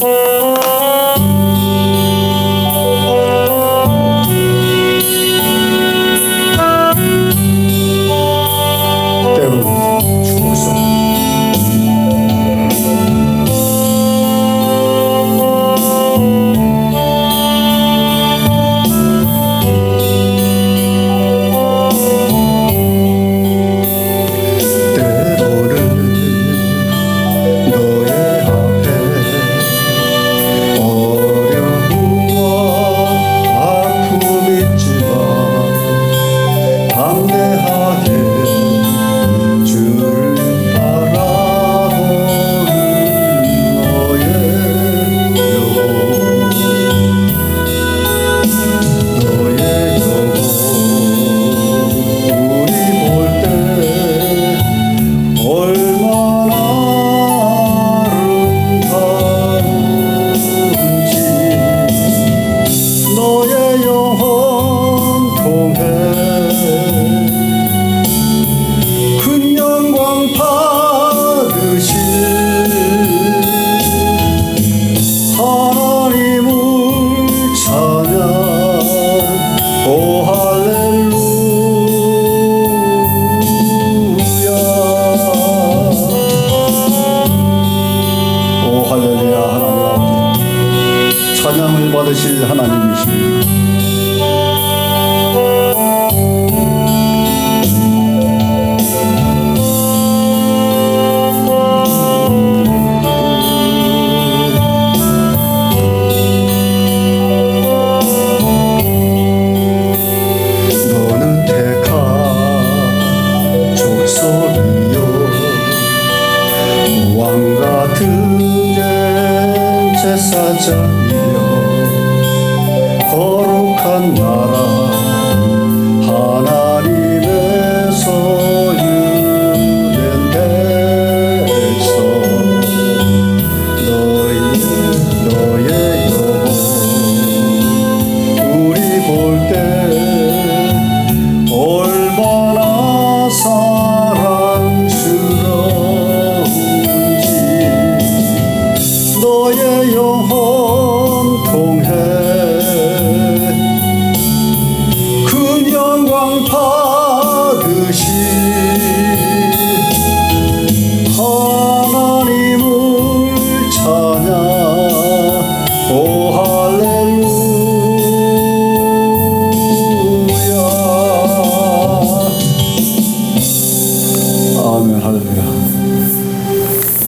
때 받으실 하나님이십니다. 왕 같은 제사장이여 거룩 한 나라 하나님의 소유된 백성. 너의 너의 영혼. 우리 볼 때 얼마나 사랑스러운지. 너의 영혼 痛。